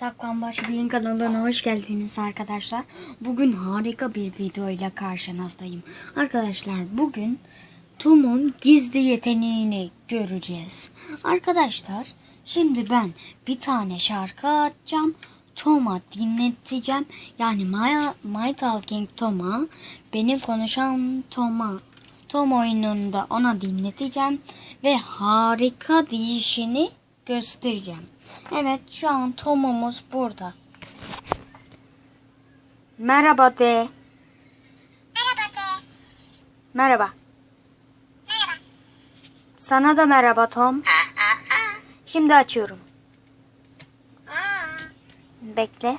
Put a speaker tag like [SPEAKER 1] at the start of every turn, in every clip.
[SPEAKER 1] Saklambaç Beyin kanalına hoş geldiniz arkadaşlar. Bugün harika bir video ile karşınızdayım. Arkadaşlar bugün Tom'un gizli yeteneğini göreceğiz. Arkadaşlar şimdi ben bir tane şarkı açacağım. Tom'a dinleteceğim. Yani My, My Talking Tom'a benim konuşan Tom'a Tom oyununda ona dinleteceğim ve harika değişini göstereceğim. Evet şu an Tom'umuz burada. Merhaba de.
[SPEAKER 2] Merhaba de.
[SPEAKER 1] Merhaba.
[SPEAKER 2] Merhaba.
[SPEAKER 1] Sana da merhaba Tom.
[SPEAKER 2] Aa, aa,
[SPEAKER 1] Şimdi açıyorum.
[SPEAKER 2] Aa.
[SPEAKER 1] Bekle.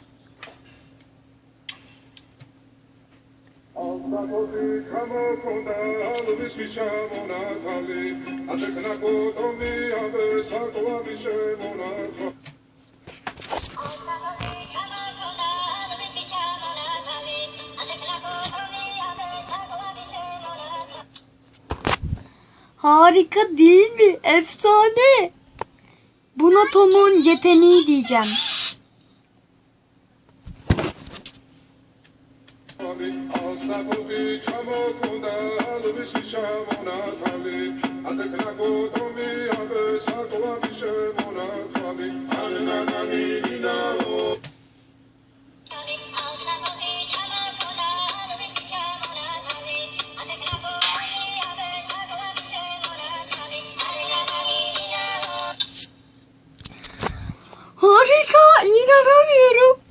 [SPEAKER 1] Harika değil mi? Efsane. Buna Tom'un yeteneği diyeceğim. ناله آسبو بی چما کنده به شیشه منطلی عدک
[SPEAKER 2] نگو دومی آبه ساتوا بیشه
[SPEAKER 1] منطلی
[SPEAKER 2] آنه
[SPEAKER 1] نانی نیناو あれが
[SPEAKER 2] ニナロミュ
[SPEAKER 1] ロ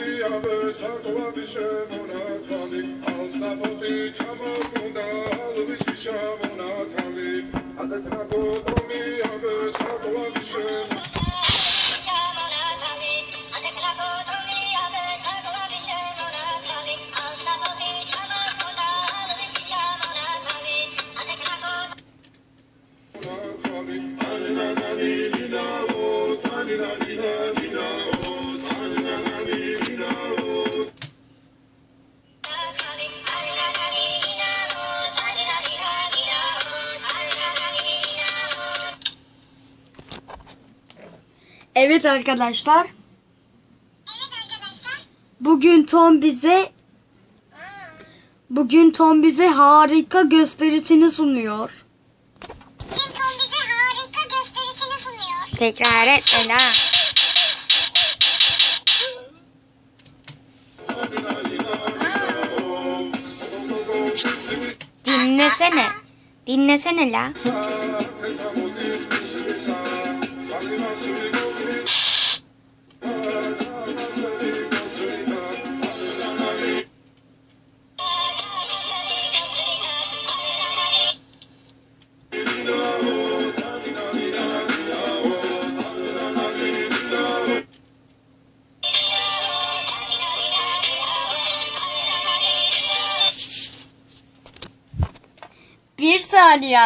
[SPEAKER 1] შავე საკვანი შემონათალი ალსაბობი ჩამოგუნდა ალვის შემონათალი. ადეთრაგო Evet arkadaşlar.
[SPEAKER 2] Evet arkadaşlar.
[SPEAKER 1] Bugün Tom bize bugün Tom bize harika gösterisini sunuyor.
[SPEAKER 2] Kim Tom bize harika gösterisini sunuyor.
[SPEAKER 1] Tekrar et Ela. Dinlesene. Dinlesene la. Bir saniye